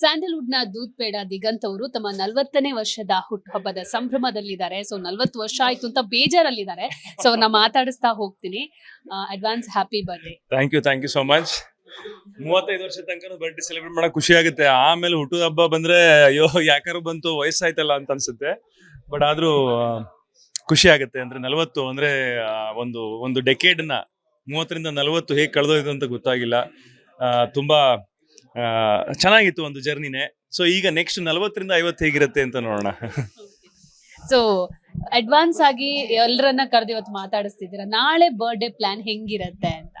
ಸ್ಯಾಂಡಲ್ವುಡ್ನ ದೂತ್ ಪೇಡ ದಿಗಂತ್ ಅವರು ತಮ್ಮ ನಲವತ್ತನೇ ವರ್ಷದ ಹುಟ್ಟುಹಬ್ಬದ ಸಂಭ್ರಮದಲ್ಲಿದ್ದಾರೆ. ಸೊ, ನಲ್ವತ್ತು ವರ್ಷ ಆಯ್ತು ಅಂತ ಬೇಜಾರಲ್ಲಿದ್ದಾರೆ. ಸೊ, ಅವ್ರನ್ನ ಮಾತಾಡಿಸ್ತಾ ಹೋಗ್ತೀನಿ. Advance happy birthday thank you thank you so much. ಮೂವತ್ತೈದು ವರ್ಷ ತನಕ ಬರ್ಡೇ ಸೆಲೆಬ್ರೇಟ್ ಮಾಡಕ್ ಖುಷಿ ಆಗುತ್ತೆ. ಆಮೇಲೆ ಹುಟ್ಟುದ ಹಬ್ಬ ಬಂದ್ರೆ, ಅಯ್ಯೋ ಯಾಕಾರು ಬಂತು, ವಯಸ್ಸಾಯ್ತಲ್ಲ ಅಂತ ಅನ್ಸುತ್ತೆ. ಬಟ್ ಆದ್ರೂ ಖುಷಿ ಆಗುತ್ತೆ. ಅಂದ್ರೆ ನಲವತ್ತು, ಅಂದ್ರೆ ಒಂದು ಒಂದು ಡೆಕೇಡ್ನ ಮೂವತ್ತರಿಂದ ನಲವತ್ತು ಹೇಗೆ ಕಳೆದೋಯ್ತು ಅಂತ ಗೊತ್ತಾಗಿಲ್ಲ. ತುಂಬಾ ಚೆನ್ನಾಗಿತ್ತು ಒಂದು ಜರ್ನಿನೇ. ಸೊ ಈಗ ನೆಕ್ಸ್ಟ್ ನಲವತ್ತರಿಂದ ಐವತ್ತು ಹೇಗಿರುತ್ತೆ ಅಂತ ನೋಡೋಣ. ಸೊ ಅಡ್ವಾನ್ಸ್ ಆಗಿ ಎಲ್ಲರನ್ನ ಕರೆದು ಇವತ್ತು ಮಾತಾಡಿಸ್ತಿದ್ದೀರಾ? ನಾಳೆ ಬರ್ಡೇ ಪ್ಲಾನ್ ಹೆಂಗಿರತ್ತೆ ಅಂತ?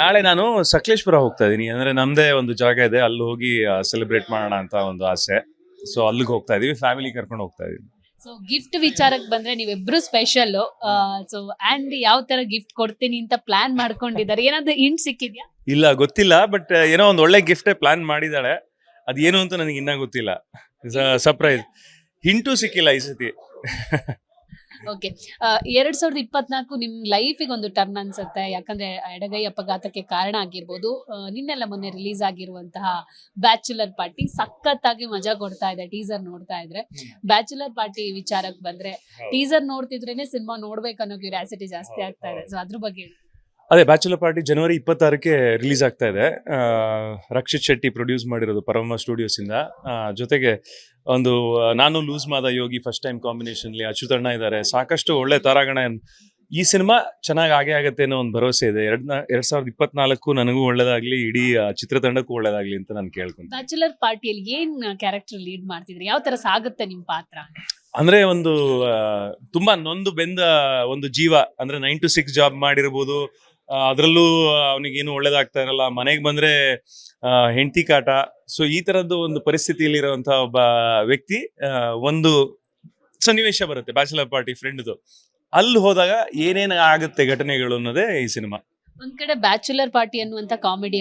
ನಾಳೆ ನಾನು ಸಕಲೇಶ್ಪುರ ಹೋಗ್ತಾ ಇದ್ದೀನಿ ಅಂದ್ರೆ ನಮ್ದೇ ಒಂದು ಜಾಗ ಇದೆ. ಅಲ್ಲಿ ಹೋಗಿ ಸೆಲೆಬ್ರೇಟ್ ಮಾಡೋಣ ಅಂತ ಒಂದು ಆಸೆ. ಸೊ ಅಲ್ಲಿಗೆ ಹೋಗ್ತಾ ಇದೀವಿ. ಫ್ಯಾಮಿಲಿ ಕರ್ಕೊಂಡು ಹೋಗ್ತಾ ಇದೀವಿ ಸೊ ಗಿಫ್ಟ್ ವಿಚಾರಕ್ಕೆ ಬಂದ್ರೆ ನೀವಿಬ್ರು ಸ್ಪೆಷಲ್ ಸೊ ಅಂಡ್ ಯಾವ ತರ ಗಿಫ್ಟ್ ಕೊಡ್ತೀನಿ ಅಂತ ಪ್ಲಾನ್ ಮಾಡ್ಕೊಂಡಿದ್ದಾರೆ? ಏನಾದ್ರೂ ಹಿಂಟ್ ಸಿಕ್ಕಿದ್ಯಾ? ಇಲ್ಲ ಗೊತ್ತಿಲ್ಲ ಬಟ್ ಏನೋ ಒಂದು ಒಳ್ಳೆ ಗಿಫ್ಟೇ ಪ್ಲಾನ್ ಮಾಡಿದಾಳೆ. ಅದೇನು ಅಂತ ನನಗೆ ಇನ್ನೂ ಗೊತ್ತಿಲ್ಲ. ಸರ್ಪ್ರೈಸ್ ಹಿಂಟು ಸಿಕ್ಕಿಲ್ಲ ಈ ಸತಿ. ಓಕೆ ಎರಡ್ ಸಾವಿರದ ಇಪ್ಪತ್ನಾಲ್ಕು ನಿಮ್ ಲೈಫಿಗೆ ಒಂದು ಟರ್ನ್ ಅನ್ಸುತ್ತೆ. ಯಾಕಂದ್ರೆ ಎಡಗೈ ಅಪಘಾತಕ್ಕೆ ಕಾರಣ ಆಗಿರ್ಬೋದು. ನಿನ್ನೆಲ್ಲ ಮೊನ್ನೆ ರಿಲೀಸ್ ಆಗಿರುವಂತಹ ಬ್ಯಾಚುಲರ್ ಪಾರ್ಟಿ ಸಖತ್ತಾಗಿ ಮಜಾ ಕೊಡ್ತಾ ಇದೆ ಟೀಸರ್ ನೋಡ್ತಾ ಇದ್ರೆ. ಬ್ಯಾಚುಲರ್ ಪಾರ್ಟಿ ವಿಚಾರಕ್ಕೆ ಬಂದ್ರೆ ಟೀಸರ್ ನೋಡ್ತಿದ್ರೇನೆ ಸಿನಿಮಾ ನೋಡ್ಬೇಕನ್ನೋ ಕ್ಯೂರಿಯಾಸಿಟಿ ಜಾಸ್ತಿ ಆಗ್ತಾ ಇದೆ. ಸೊ ಅದ್ರ ಬಗ್ಗೆ. ಅದೇ ಬ್ಯಾಚುಲರ್ ಪಾರ್ಟಿ ಜನವರಿ ಇಪ್ಪತ್ತಾರಕ್ಕೆ ರಿಲೀಸ್ ಆಗ್ತಾ ಇದೆ. ರಕ್ಷಿತ್ ಶೆಟ್ಟಿ ಪ್ರೊಡ್ಯೂಸ್ ಮಾಡಿರೋದು ಪರಮ ಸ್ಟುಡಿಯೋಸಿಂದ ಜೊತೆಗೆ ಒಂದು ನಾನು loose Mada Yogi first time ಕಾಂಬಿನೇಷನ್ಲಿ ಅಚ್ಯುತಣ್ಣ ಇದ್ದಾರೆ. ಸಾಕಷ್ಟು ಒಳ್ಳೆ ತಾರಾಗಣ. ಈ ಸಿನಿಮಾ ಚೆನ್ನಾಗಿ ಆಗೇ ಆಗುತ್ತೆ ಅನ್ನೋ ಒಂದು ಭರವಸೆ ಇದೆ. ಎರಡ್ ಎರಡ್ ಸಾವಿರದ ಇಪ್ಪತ್ನಾಲ್ಕು ನನಗೂ ಒಳ್ಳೇದಾಗ್ಲಿ ಇಡೀ ಚಿತ್ರತಂಡಕ್ಕೂ ಒಳ್ಳೇದಾಗ್ಲಿ ಅಂತ ನಾನು ಕೇಳ್ಕೊಂತೀನಿ. ಬ್ಯಾಚುಲರ್ ಪಾರ್ಟಿಯಲ್ಲಿ ಏನ್ ಕ್ಯಾರೆಕ್ಟರ್ ಲೀಡ್ ಮಾಡ್ತಿದ್ರಿ? ಯಾವ ತರ ಸಾಗುತ್ತೆ ನಿಮ್ ಪಾತ್ರ? ಅಂದ್ರೆ ಒಂದು ತುಂಬಾ ನೊಂದು ಬೆಂದ ಒಂದು ಜೀವ. ಅಂದ್ರೆ ನೈನ್ ಟು ಸಿಕ್ಸ್ ಜಾಬ್ ಮಾಡಿರ್ಬೋದು. ಅದರಲ್ಲೂ ಅವನಿಗೇನು ಒಳ್ಳೇದಾಗ್ತಾ ಇರಲ್ಲ. ಮನೆಗೆ ಬಂದ್ರೆ ಹೆಂಡತಿ ಕಾಟ. ಸೊ ಈ ತರದ್ದು ಒಂದು ಪರಿಸ್ಥಿತಿಯಲ್ಲಿರುವಂತಹ ಒಬ್ಬ ವ್ಯಕ್ತಿ ಒಂದು ಸನ್ನಿವೇಶ ಬರುತ್ತೆ ಬ್ಯಾಚುಲರ್ ಪಾರ್ಟಿ ಫ್ರೆಂಡ್ದು ಅಲ್ಲಿ ಹೋದಾಗ ಏನೇನು ಆಗುತ್ತೆ ಘಟನೆಗಳು ಅನ್ನೋದೇ ಈ ಸಿನಿಮಾ. ಒಂದ್ ಕಡೆ ಬ್ಯಾಚುಲರ್ ಪಾರ್ಟಿ ಅನ್ನುವಂತ ಕಾಮಿಡಿ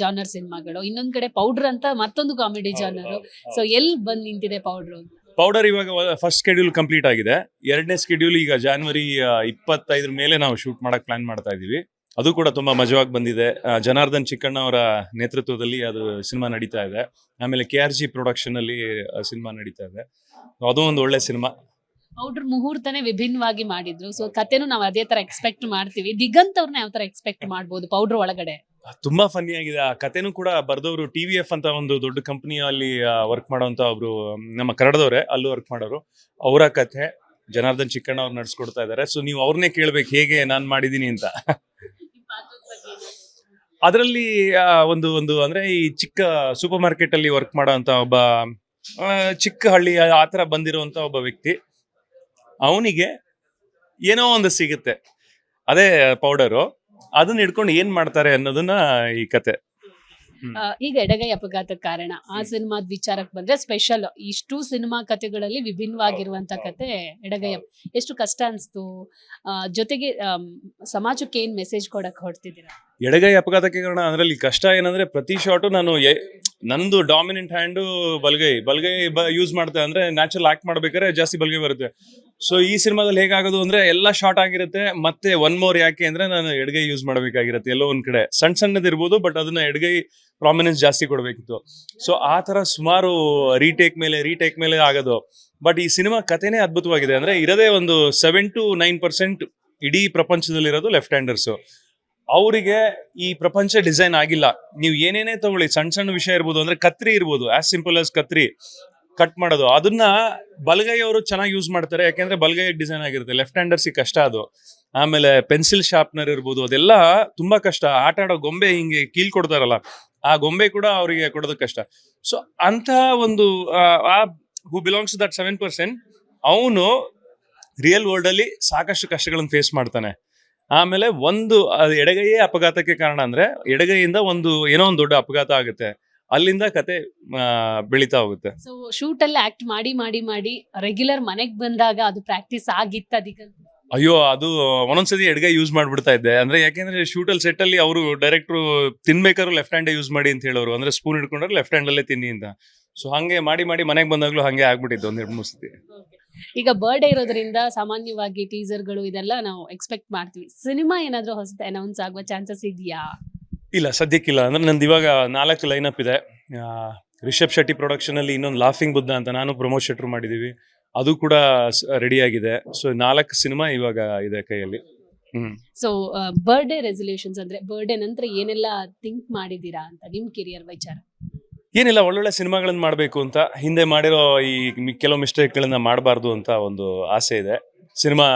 ಜಾನರ್ ಸಿನಿಮಾಗಳು. ಇನ್ನೊಂದ್ ಕಡೆ ಪೌಡರ್ ಅಂತ ಮತ್ತೊಂದು ಕಾಮಿಡಿ ಜಾನರ್ ಸೊ ಎಲ್ ಬಂದ್ ನಿಂತಿದೆ ಪೌಡರ್ ಪೌಡರ್ ಇವಾಗ ಫಸ್ಟ್ ಸ್ಕೆಡ್ಯೂಲ್ ಕಂಪ್ಲೀಟ್ ಆಗಿದೆ. ಎರಡನೇ ಸ್ಕೆಡ್ಯೂಲ್ ಈಗ ಜಾನ್ವರಿ ಇಪ್ಪತ್ತೈದರ ಮೇಲೆ ನಾವು ಶೂಟ್ ಮಾಡಕ್ ಪ್ಲಾನ್ ಮಾಡ್ತಾ ಇದೀವಿ. ಅದು ಕೂಡ ತುಂಬಾ ಮಜವಾಗಿ ಬಂದಿದೆ. ಜನಾರ್ದನ್ ಚಿಕ್ಕಣ್ಣ ಅವರ ನೇತೃತ್ವದಲ್ಲಿ ಅದು ಸಿನಿಮಾ ನಡೀತಾ ಇದೆ. ಆಮೇಲೆ ಕೆ ಆರ್ ಜಿ ಪ್ರೊಡಕ್ಷನ್ ಅಲ್ಲಿ ಸಿನಿಮಾ ನಡೀತಾ ಇದೆ. ಅದು ಒಂದು ಒಳ್ಳೆ ಸಿನಿಮಾ. ಅವ್ರ ಮುಹೂರ್ತನೇ ವಿಭಿನ್ನವಾಗಿ ಮಾಡಿದ್ರು. ಸೊ ಕತೆನೂ ನಾವು ಅದೇ ತರ ಎಕ್ಸ್ಪೆಕ್ಟ್ ಮಾಡ್ತೀವಿ. ದಿಗಂತ್ ಅವ್ರನ್ನ ಯಾವ ತರ ಎಕ್ಸ್ಪೆಕ್ಟ್ ಮಾಡಬಹುದು ಪೌಡರ್ ಒಳಗಡೆ? ತುಂಬಾ ಫನ್ನಿ ಆಗಿದೆ. ಆ ಕಥೆನೂ ಕೂಡ ಬರ್ದವರು ಟಿ ವಿ ಎಫ್ ಅಂತ ಒಂದು ದೊಡ್ಡ ಕಂಪನಿ ಅಲ್ಲಿ ವರ್ಕ್ ಮಾಡೋಂತ ಒಬ್ರು ನಮ್ಮ ಕನ್ನಡದವರೇ ಅಲ್ಲೂ ವರ್ಕ್ ಮಾಡೋರು. ಅವರ ಕಥೆ ಜನಾರ್ದನ್ ಚಿಕ್ಕಣ್ಣ ಅವ್ರು ನಡ್ಸ್ಕೊಡ್ತಾ ಇದ್ದಾರೆ ಸೊ ನೀವು ಅವ್ರನ್ನೇ ಕೇಳ್ಬೇಕು ಹೇಗೆ ನಾನು ಮಾಡಿದೀನಿ ಅಂತ. ಅದರಲ್ಲಿ ಒಂದು ಒಂದು ಅಂದ್ರೆ ಈ ಚಿಕ್ಕ ಸೂಪರ್ ಮಾರ್ಕೆಟ್ ಅಲ್ಲಿ ವರ್ಕ್ ಮಾಡೋಂತ ಒಬ್ಬ ಚಿಕ್ಕ ಹಳ್ಳಿ ಆ ತರ ಬಂದಿರುವಂತ ಒಬ್ಬ ವ್ಯಕ್ತಿ. ಅವನಿಗೆ ಏನೋ ಒಂದು ಸಿಗುತ್ತೆ. ಅದೇ ಪೌಡರು. ಅದನ್ನ ಹಿಡ್ಕೊಂಡು ಏನ್ ಮಾಡ್ತಾರೆ ಅನ್ನೋದನ್ನ ಈ ಕತೆ. ಈಗ ಎಡಗೈ ಅಪಘಾತಕ್ಕೆ ಕಾರಣ ಆ ಸಿನಿಮಾದ ವಿಚಾರಕ್ಕೆ ಬಂದ್ರೆ ಸ್ಪೆಷಲ್ ಇಷ್ಟು ಸಿನಿಮಾ ಕಥೆಗಳಲ್ಲಿ ವಿಭಿನ್ನವಾಗಿರುವಂತ ಕತೆ ಎಡಗೈ ಎಷ್ಟು ಕಷ್ಟ ಅನ್ಸ್ತು? ಜೊತೆಗೆ ಸಮಾಜಕ್ಕೆ ಏನ್ ಮೆಸೇಜ್ ಕೊಡಕ್ ಹೊಡ್ತಿದ್ದೀರಾ ಎಡಗೈ ಅಪಘಾತಕ್ಕೆ ಕಾರಣ ಅದರಲ್ಲಿ ಕಷ್ಟ ಏನಂದ್ರೆ ಪ್ರತಿ ಶಾಟು ನಾನು ನಂದು ಡಾಮಿನೆಂಟ್ ಹ್ಯಾಂಡು ಬಲ್ಗೈ. ಬಲ್ಗೈ ಯೂಸ್ ಮಾಡ್ತೆ ಅಂದ್ರೆ ನ್ಯಾಚುರಲ್ ಆಕ್ಟ್ ಮಾಡ್ಬೇಕಾದ್ರೆ ಜಾಸ್ತಿ ಬಲ್ಗೈ ಬರುತ್ತೆ. ಸೊ ಈ ಸಿನಿಮಾದಲ್ಲಿ ಹೇಗಾಗೋದು ಅಂದ್ರೆ ಎಲ್ಲ ಶಾರ್ಟ್ ಆಗಿರುತ್ತೆ, ಮತ್ತೆ ಒನ್ ಮೋರ್ ಯಾಕೆ ಅಂದ್ರೆ ನಾನು ಎಡಗೈ ಯೂಸ್ ಮಾಡಬೇಕಾಗಿರುತ್ತೆ ಎಲ್ಲೋ ಒಂದ್ ಕಡೆ. ಸಣ್ಣ ಸಣ್ಣದಿರ್ಬೋದು ಬಟ್ ಅದನ್ನ ಎಡಗೈ ಪ್ರಾಮಿನೆನ್ಸ್ ಜಾಸ್ತಿ ಕೊಡಬೇಕಿತ್ತು. ಸೊ ಆ ತರ ಸುಮಾರು ರೀಟೇಕ್ ಮೇಲೆ ರೀಟೇಕ್ ಮೇಲೆ ಆಗೋದು. ಬಟ್ ಈ ಸಿನಿಮಾ ಕಥೆನೇ ಅದ್ಭುತವಾಗಿದೆ ಅಂದ್ರೆ ಇರೋದೇ ಒಂದು ಸೆವೆನ್ ಟು ನೈನ್ ಪರ್ಸೆಂಟ್ ಇಡೀ ಪ್ರಪಂಚದಲ್ಲಿರೋದು ಲೆಫ್ಟ್ ಹ್ಯಾಂಡರ್ಸ್ ಅವರಿಗೆ ಈ ಪ್ರಪಂಚ ಡಿಸೈನ್ ಆಗಿಲ್ಲ. ನೀವು ಏನೇನೇ ತಗೊಳ್ಳಿ ಸಣ್ಣ ಸಣ್ಣ ವಿಷಯ ಇರ್ಬೋದು ಅಂದ್ರೆ ಕತ್ರಿ ಇರ್ಬೋದು ಆಸ್ ಸಿಂಪಲ್ ಆಸ್ ಕತ್ರಿ. ಕಟ್ ಮಾಡೋದು. ಅದನ್ನ ಬಲಗೈ ಅವರು ಚೆನ್ನಾಗಿ ಯೂಸ್ ಮಾಡ್ತಾರೆ. ಯಾಕೆಂದ್ರೆ ಬಲಗೈ ಡಿಸೈನ್ ಆಗಿರುತ್ತೆ. ಲೆಫ್ಟ್ ಹ್ಯಾಂಡರ್ಸಿಗೆ ಕಷ್ಟ ಅದು. ಆಮೇಲೆ ಪೆನ್ಸಿಲ್ ಶಾರ್ಪ್ನರ್ ಇರ್ಬೋದು, ಅದೆಲ್ಲ ತುಂಬಾ ಕಷ್ಟ. ಆಟ ಆಡೋ ಗೊಂಬೆ ಹಿಂಗೆ ಕೀಲ್ ಕೊಡ್ತಾರಲ್ಲ, ಆ ಗೊಂಬೆ ಕೂಡ ಅವರಿಗೆ ಕೊಡೋದು ಕಷ್ಟ. ಸೊ ಅಂತ ಒಂದು, ಆ who belongs that seven percent ಅವನು ರಿಯಲ್ ವರ್ಲ್ಡ್ ಅಲ್ಲಿ ಸಾಕಷ್ಟು ಕಷ್ಟಗಳನ್ನು ಫೇಸ್ ಮಾಡ್ತಾನೆ. ಆಮೇಲೆ ಒಂದು ಎಡಗೈಯೇ ಅಪಘಾತಕ್ಕೆ ಕಾರಣ ಅಂದ್ರೆ ಎಡಗೈಯಿಂದ ಒಂದು ಏನೋ ಒಂದು ದೊಡ್ಡ ಅಪಘಾತ ಆಗುತ್ತೆ. ಅಲ್ಲಿಂದ ಕತೆ ಬೆಳೀತಾ ಹೋಗುತ್ತೆ. ಸೊ ಶೂಟ್ ಅಲ್ಲಿ ಆಕ್ಟ್ ಮಾಡಿ ಮಾಡಿ ಮಾಡಿ ರೆಗ್ಯುಲರ್ ಮನೆಗ್ ಬಂದಾಗ ಅದು ಪ್ರಾಕ್ಟೀಸ್ ಆಗಿತ್ತು ಅದಕ್ಕೆ ಅಯ್ಯೋ ಅದು ಒಂದೊಂದ್ಸತಿ ಎಡ್ಗೆ ಯೂಸ್ ಮಾಡ್ಬಿಡ್ತಾ ಇದ್ದೆ. ಅಂದ್ರೆ ಯಾಕೆಂದ್ರೆ ಶೂಟ್ ಅಲ್ಲಿ ಸೆಟ್ ಅಲ್ಲಿ ಅವರು ಡೈರೆಕ್ಟ್ರು ತಿನ್ಬೇಕಾದ್ರು ಲೆಫ್ಟ್ ಹ್ಯಾಂಡ್ ಯೂಸ್ ಮಾಡಿ ಅಂತ ಹೇಳೋರು. ಅಂದ್ರೆ ಸ್ಪೂನ್ ಹಿಡ್ಕೊಂಡ್ರೆ ಲೆಫ್ಟ್ ಹ್ಯಾಂಡ್ ಅಲ್ಲೇ ತಿನ್ನಿ ಅಂತ. ಸೊ ಹಂಗೆ ಮಾಡಿ ಮಾಡಿ ಮನೆಗೆ ಬಂದಾಗ್ಲೂ ಹಂಗೆ ಆಗ್ಬಿಟ್ಟಿತ್ತು ಒಂದ್ ಎರಡು ಮೂರು ಸತಿ. ಈಗ ಬರ್ಡೇ ಇರೋದ್ರಿಂದ ಸಾಮಾನ್ಯವಾಗಿ ಟೀಸರ್ಗಳು ಇದೆಲ್ಲ ನಾವು ಎಕ್ಸ್ಪೆಕ್ಟ್ ಮಾಡ್ತೀವಿ. ಸಿನಿಮಾ ಏನಾದ್ರೂ ಹೊಸದು ಅನೌನ್ಸ್ ಆಗುವ ಚಾನ್ಸಸ್ ಇದೆಯಾ? ಇಲ್ಲ ಸದ್ಯಕ್ಕಿಲ್ಲ. ಅಂದ್ರೆ ನಂದು ಇವಾಗ ನಾಲ್ಕು ಲೈನಪ್ ಅಪ್ ಇದೆ ರಿಷಬ್ ಶೆಟ್ಟಿ ಪ್ರೊಡಕ್ಷನಲ್ಲಿ ಇನ್ನೊಂದು ಲಾಫಿಂಗ್ ಬುದ್ಧ ಅಂತ ನಾನು ಪ್ರಮೋದ್ ಶೆಟ್ರು ಮಾಡಿದ್ದೀವಿ ಅದು ಕೂಡ ರೆಡಿ ಆಗಿದೆ. ಸೊ ನಾಲ್ಕು ಸಿನಿಮಾ ಇವಾಗ ಇದೆ ಕೈಯಲ್ಲಿ. ಸೊ ಬರ್ಡೇ ರೆಸಲ್ಯೂಷನ್ಸ್ ಅಂದ್ರೆ ಬರ್ಡೇ ನಂತರ ಏನೆಲ್ಲ ಥಿಂಕ್ ಮಾಡಿದೀರಾ ಅಂತ ನಿಮ್ಮ ಕೆರಿಯರ್ ವಿಚಾರ? ಏನಿಲ್ಲ ಒಳ್ಳೊಳ್ಳೆ ಸಿನಿಮಾಗಳನ್ನು ಮಾಡಬೇಕು ಅಂತ. ಹಿಂದೆ ಮಾಡಿರೋ ಈ ಕೆಲವು ಮಿಸ್ಟೇಕ್ಗಳನ್ನ ಮಾಡಬಾರ್ದು ಅಂತ ಒಂದು ಆಸೆ ಇದೆ. ಸಿನಿಮಾ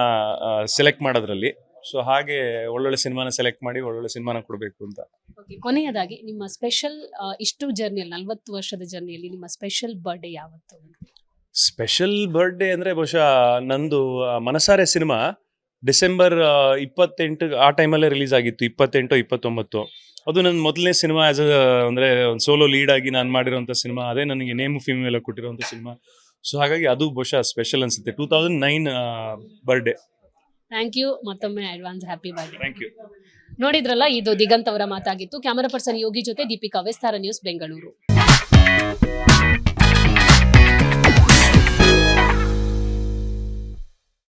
ಸೆಲೆಕ್ಟ್ ಮಾಡೋದ್ರಲ್ಲಿ. ಸೊ ಹಾಗೆ ಒಳ್ಳೊಳ್ಳೆ ಸಿನಿಮಾನ ಸೆಲೆಕ್ಟ್ ಮಾಡಿ ಒಳ್ಳೊಳ್ಳೆ ಸಿನಿಮಾನ ಕೊಡಬೇಕು ಅಂತ. ಕೊನೆಯದಾಗಿ ನಿಮ್ಮ ಸ್ಪೆಷಲ್ ಇಷ್ಟು ಜರ್ನಿಯಲ್ಲಿ ನಲ್ವತ್ತು ವರ್ಷದ ಜರ್ನಿಯಲ್ಲಿ ನಿಮ್ಮ ಸ್ಪೆಷಲ್ ಬರ್ಡೇ ಯಾವತ್ತು? ಸ್ಪೆಷಲ್ ಬರ್ಡೇ ಅಂದರೆ ಬಹುಶಃ ನಂದು ಮನಸಾರೆ ಸಿನಿಮಾ ಡಿಸೆಂಬರ್ ಇಪ್ಪತ್ತೆಂಟು ಆ ಟೈಮಲ್ಲೇ ರಿಲೀಸ್ ಆಗಿತ್ತು ಇಪ್ಪತ್ತೆಂಟು ಇಪ್ಪತ್ತೊಂಬತ್ತು. ಅದು ನನ್ನ ಮೊದಲನೇ ಸಿನಿಮಾ ಆಸ್ ಅ ಅಂದರೆ ಒಂದು ಸೋಲೋ ಲೀಡ್ ಆಗಿ ನಾನು ಮಾಡಿರೋಂಥ ಸಿನಿಮಾ ಅದೇ ನನಗೆ ನೇಮ್ ಫಿಲ್ಮ್ ಎಲ್ಲ ಕೊಟ್ಟಿರೋಂಥ ಸಿನಿಮಾ. ಸೊ ಹಾಗಾಗಿ ಅದು ಬಹುಶಃ ಸ್ಪೆಷಲ್ ಅನ್ಸುತ್ತೆ. Two thousand nine birthday thank you ಮತ್ತೊಮ್ಮೆ advance happy birthday thank you ನೋಡಿದ್ರಲ್ಲ ಇದು ದಿಗಂತ್ ಅವರ ಮಾತಾಗಿತ್ತು. ಕ್ಯಾಮರಾ ಪರ್ಸನ್ ಯೋಗಿ ಜೊತೆ ದೀಪಿಕಾ ವಿಸ್ತಾರ ನ್ಯೂಸ್ ಬೆಂಗಳೂರು.